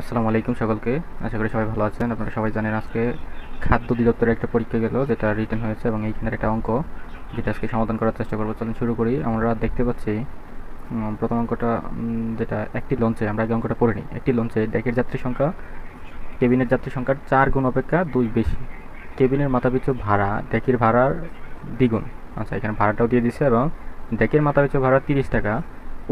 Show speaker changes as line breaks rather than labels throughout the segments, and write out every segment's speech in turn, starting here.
আসসালামু আলাইকুম সকলকে। আশা করি সবাই ভালো আছেন। আপনারা সবাই জানেন আজকে খাদ্য অধিদপ্তরের একটা পরীক্ষা গেল, যেটা রিটার্ন হয়েছে এবং এইখানের একটা অঙ্ক, যেটা আজকে সমাধান করার চেষ্টা করব। চলুন শুরু করি। আমরা দেখতে পাচ্ছি প্রথম অঙ্কটা যেটা একটি লঞ্চে, আমরা আগে অঙ্কটা পড়ে নিই। একটি লঞ্চে ডেকের যাত্রী সংখ্যা, কেবিনের যাত্রী সংখ্যার চার গুণ অপেক্ষা দুই বেশি। কেবিনের মাথাপিছু ভাড়া ডেকের ভাড়ার দ্বিগুণ। আচ্ছা এখানে ভাড়াটাও দিয়ে দিছে এবং ডেকের মাথাপিছু ভাড়া তিরিশ টাকা।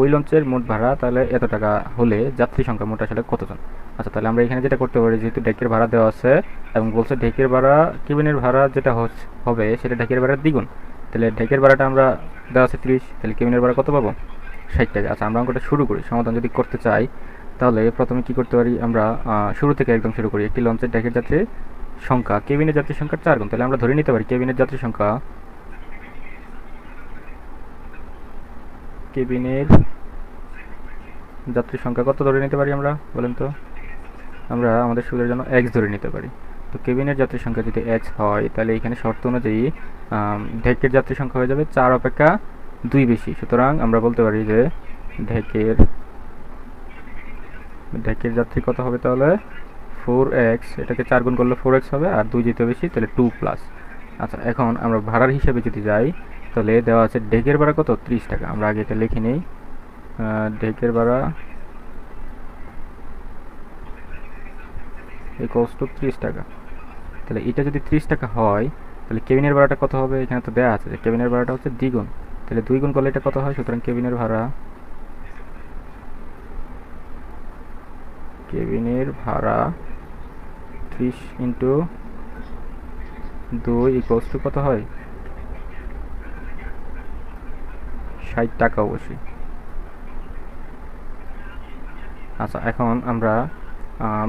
ওই লঞ্চের মোট ভাড়া তাহলে এত টাকা হলে যাত্রী সংখ্যা মোট আসলে কতজন? আচ্ছা তাহলে আমরা এখানে যেটা করতে পারি, যেহেতু ডেকের ভাড়া দেওয়া আছে এবং বলছে ডেকের ভাড়া, কেবিনের ভাড়া যেটা হবে সেটা ডেকের ভাড়ার দ্বিগুণ। তাহলে ডেকের ভাড়াটা আমরা দেওয়া আছে তিরিশ, তাহলে কেবিনের ভাড়া কত পাবো? ষাট টাকা। আচ্ছা আমরা অঙ্কটা শুরু করি। সমাধান যদি করতে চাই, তাহলে প্রথমে কি করতে পারি আমরা শুরু থেকে একদম শুরু করি। একটি লঞ্চের ডেকের যাত্রীর সংখ্যা, কেবিনের যাত্রীর সংখ্যা চার গুণ। তাহলে আমরা ধরে নিতে পারি কেবিনের যাত্রীর সংখ্যা কেবিনের যাত্রী সংখ্যা কত ধরে নিতে পারি আমরা, বলেন তো? আমরা আমাদের সুবিধার জন্য এক্স ধরে নিতে পারি। তো কেবিনের যাত্রীর সংখ্যা যদি এক্স হয়, তাহলে এখানে শর্ত অনুযায়ী ঢেকের যাত্রীর সংখ্যা হয়ে যাবে চার অপেক্ষা দুই বেশি। সুতরাং আমরা বলতে পারি যে ঢেকের ঢেকের যাত্রী কত হবে তাহলে? ফোর এক্স এটাকে চার গুণ করলে ফোর এক্স হবে, আর দুই যেতে বেশি, তাহলে টু প্লাস আচ্ছা এখন আমরা ভাড়ার হিসাবে যদি যাই তাহলে দেওয়া আছে ঢেকের ভাড়া কত? ত্রিশ টাকা। আমরা আগে এটা লিখে নিই। ঢেকের ভাড়া ইকোয়ালস টু ত্রিশ টাকা। তাহলে এটা যদি ত্রিশ টাকা হয়, তাহলে কেবিনের ভাড়াটা কত হবে? এখানে তো দেওয়া আছে যে কেবিনের ভাড়াটা হচ্ছে দ্বিগুণ। তাহলে দুই গুণ করলে এটা কত হয়? সুতরাং কেবিনের ভাড়া কেবিনের ভাড়া ত্রিশ ইন্টু দুই ইকোয়ালস টু কত হয়? ষাট টাকা অবশ্যই। আচ্ছা এখন আমরা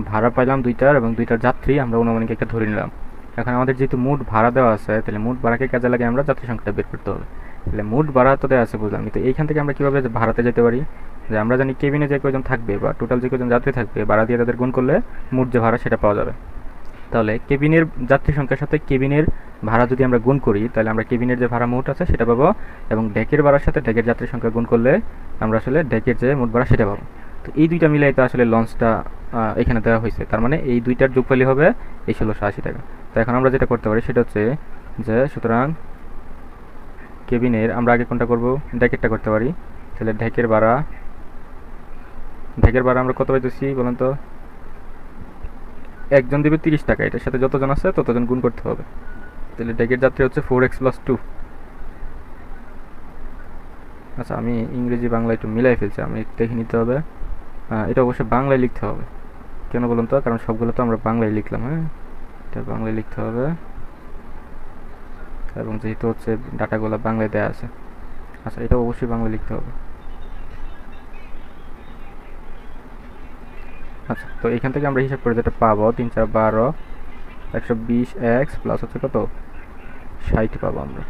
ভাড়া পাইলাম দুইটার এবং দুইটার যাত্রী আমরা অনুমানিক একটা ধরে নিলাম। এখন আমাদের যেহেতু মোট ভাড়া দেওয়া আছে, তাহলে মোট ভাড়াকে কাজে লাগে আমরা যাত্রী সংখ্যাটা বের করতে হবে। তাহলে মোট ভাড়া তো দেওয়া আছে বুঝলাম, কিন্তু এইখান থেকে আমরা কীভাবে ভাড়াতে যেতে পারি? যে আমরা জানি কেবিনে যে কয়জন থাকবে বা টোটাল যে কয়জন যাত্রী থাকবে, ভাড়া দিয়ে তাদের গুণ করলে মোট যে ভাড়া সেটা পাওয়া যাবে। তাহলে কেবিনের যাত্রী সংখ্যার সাথে কেবিনের ভাড়া যদি আমরা গুণ করি, তাহলে আমরা কেবিনের যে ভাড়া মোট আছে সেটা পাবো এবং ডেকের ভাড়ার সাথে ডেকের যাত্রী সংখ্যা গুণ করলে আমরা আসলে ডেকের যে মোট ভাড়া সেটা পাবো। তো এই দুইটা মিলাই তো আসলে লঞ্চটা এখানে দেওয়া হয়েছে। তার মানে এই দুইটার যোগফলই হবে এই ষোলোশো আশি টাকা। তো এখন আমরা যেটা করতে পারি সেটা হচ্ছে যে, সুতরাং কেবিনের আমরা আগে কোনটা করব? ডেকেরটা করতে পারি। তাহলে ঢেকের ভাড়া ঢেকের ভাড়া আমরা কত পাইতেছি বলেন তো? একজন দেবে তিরিশ টাকা, এটার সাথে যতজন আছে ততজন গুণ করতে হবে। তাহলে ডেকের যাত্রী হচ্ছে ফোর এক্স প্লাস টু আচ্ছা আমি ইংরেজি, বাংলা একটু মিলাই ফেলছি, আমি দেখে নিতে হবে। এটা অবশ্যই বাংলায় লিখতে হবে। কেন বলুন তো? কারণ সবগুলো তো আমরা বাংলায় লিখলাম হ্যাঁ? এটা বাংলায় লিখতে হবে। এবং যেহেতু হচ্ছে ডাটাগুলো বাংলায় দেওয়া আছে। আচ্ছা এটা অবশ্যই বাংলায় লিখতে হবে। আচ্ছা তো এখান থেকে আমরা হিসাব করে যেটা পাবো, তিন চার বারো, একশো বিশ এক্স প্লাস হচ্ছে কত? ষাট পাবো আমরা।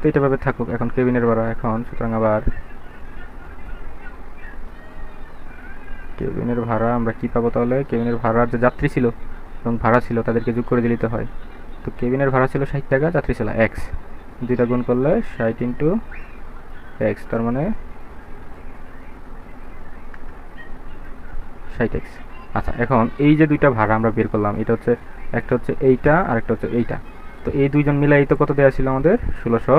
তো এটা ভাবে থাকুক, এখন কেবিনের ভাড়া এখন, সুতরাং আবার কেবিনের ভাড়া আমরা কি পাবো তাহলে? কেবিনের ভাড়ার যে যাত্রী ছিল এবং ভাড়া ছিল, তাদেরকে যোগ করে দিতে হয়। তো কেবিনের ভাড়া ছিল ষাট টাকা, যাত্রী ছিল এক্স। দুইটা গুণ করলে ষাট ইন্টু এক্স, তার মানে ষাট এক্স। আচ্ছা এখন এই যে দুইটা ভাড়া আমরা বের করলাম, এটা হচ্ছে, একটা হচ্ছে এইটা আর একটা হচ্ছে এইটা। তো এই দুইজন মিলাই তো কত দেওয়া ছিল আমাদের? ষোলোশো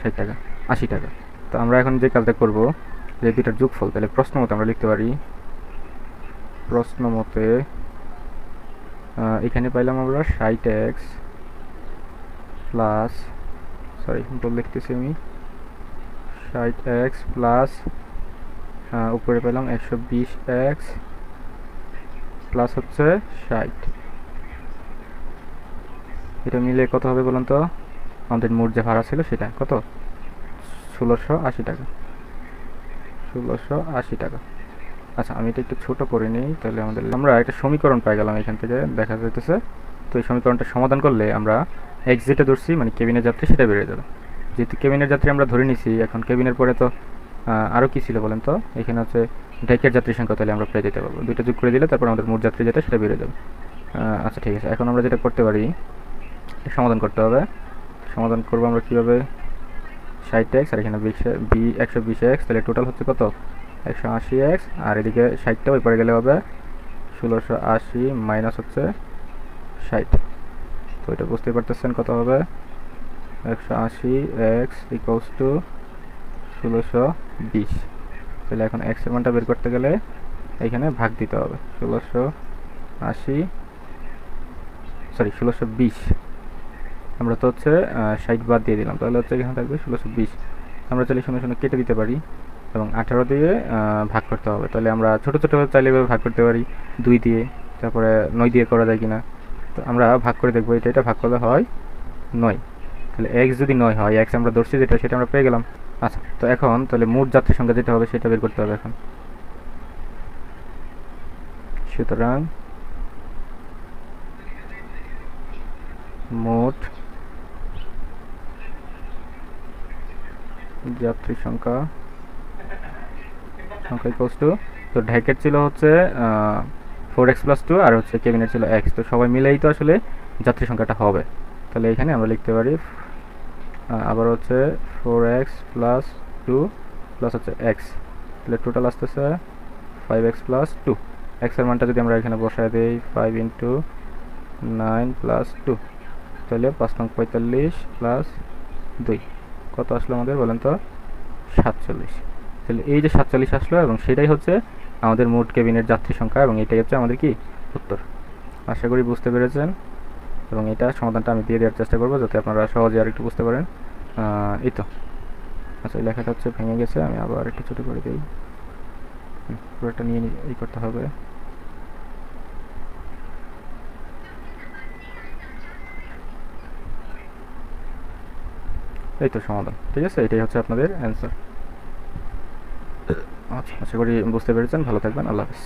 ষাট টাকা, আশি টাকা। তো আমরা এখন যে কাজটা করব, যে দুইটার যোগফল, তাহলে প্রশ্ন মতো আমরা লিখতে পারি, প্রশ্ন মতে এখানে পাইলাম আমরা ষাট এক্স প্লাস, সরি, ভুল লিখতেছি আমি, ষাট এক্স প্লাস উপরে পেলাম একশো বিশ এক্স প্লাস হচ্ছে ষাট। এটা মিলে কত হবে বলুন তো? আমাদের মোট যে ভাড়া ছিল সেটা কত? ষোলোশো আশি টাকা। ষোলোশো আশি টাকা। আচ্ছা আমি এটা একটু ছোট করে নিই, তাহলে আমাদের আমরা একটা সমীকরণ পাই গেলাম এখান থেকে, দেখা যাইতেছে। তো এই সমীকরণটা সমাধান করলে আমরা এক্স ধরছি মানে কেবিনের যাত্রী, সেটা বেড়ে যাবে। যেহেতু কেবিনের যাত্রী আমরা ধরে নিছি, এখন কেবিনের পরে তো আরও কী ছিল বলেন তো? এখানে হচ্ছে ঢেকের যাত্রী সংখ্যা তাহলে আমরা পেয়ে যেতে পারব। দুইটা যোগ করে দিলে তারপর আমাদের মোট যাত্রী যেটা সেটা বেড়ে যাবে। আচ্ছা ঠিক আছে। এখন আমরা যেটা করতে পারি, সমাধান করতে হবে। সমাধান করব আমরা কীভাবে? ষাট এক্স আর এখানে বিশ, বি, একশো বিশ এক্স তাহলে টোটাল হচ্ছে কত? একশো আশি এক্স আর এদিকে ষাটটা, ওই পরে গেলে হবে ষোলোশো আশি মাইনাস হচ্ছে ষাট। তো এটা বুঝতে পারতেছেন কত হবে? একশো আশি এক্স ইকুয়ালস টু ষোলোশো বিশ। তাহলে এখন এক্সের মানটা বের করতে গেলে এখানে ভাগ দিতে হবে। ষোলোশো আশি সরি ষোলোশো বিশ। আমরা তো হচ্ছে ষাট বাদ দিয়ে দিলাম। তাহলে হচ্ছে এখানে থাকবে ষোলোশো বিশ। আমরা চাইলে শূন্য শূন্য কেটে দিতে পারি এবং আঠারো দিয়ে ভাগ করতে হবে। তাহলে আমরা ছোটো ছোটো চাইলে ভাগ করতে পারি। দুই দিয়ে, তারপরে নয় দিয়ে করা যায় কিনা। তো আমরা ভাগ করে দেখব, এটা এটা ভাগ করলে হয় নয়। তাহলে এক্স যদি নয় হয় এক্স আমরা ধরছি যেটা, সেটা আমরা পেয়ে গেলাম। আচ্ছা তো এখন তাহলে মোট যাত্রী সংখ্যা হবে সেটা বের করতে হবে এখন। সুতরাং মোট যাত্রী সংখ্যা সংখ্যা টু তো ঢাকের ছিল হচ্ছে ফোর এক্স প্লাস টু আর হচ্ছে কেবিনের ছিল এক্স তো সবাই মিলেই তো আসলে যাত্রী সংখ্যাটা হবে। তাহলে এখানে আমরা লিখতে পারি আবার হচ্ছে four x plus two plus হচ্ছে এক্স তাহলে টোটাল আসতেছে ফাইভ এক্স প্লাস টু এক্সের মানটা যদি আমরা এখানে বসায় দিই five into nine plus two তাহলে পাঁচ নং পঁয়তাল্লিশ প্লাস দুই। কত আসলো আমাদের বলেন তো? সাতচল্লিশ। তাহলে এই যে সাতচল্লিশ আসলো এবং সেটাই হচ্ছে আমাদের মোট কেবিনের যাত্রী সংখ্যা এবং এটাই হচ্ছে আমাদের কি? উত্তর। আশা করি বুঝতে পেরেছেন। এবং এটা সমাধানটা আমি দিয়ে দেওয়ার চেষ্টা করব যাতে আপনারা সহজে আর একটু বুঝতে পারেন। এই তো। আচ্ছা এই লেখাটা হচ্ছে ভেঙে গেছে, আমি আবার একটু ছোটো করে দিই। পুরোটা নিয়ে এই করতে হবে। এই তো, সমাধান। ঠিক আছে? এটাই হচ্ছে আপনাদের অ্যান্সার আচ্ছা আশা করি বুঝতে পেরেছেন। ভালো থাকবেন। আল্লাহ হাফিজ।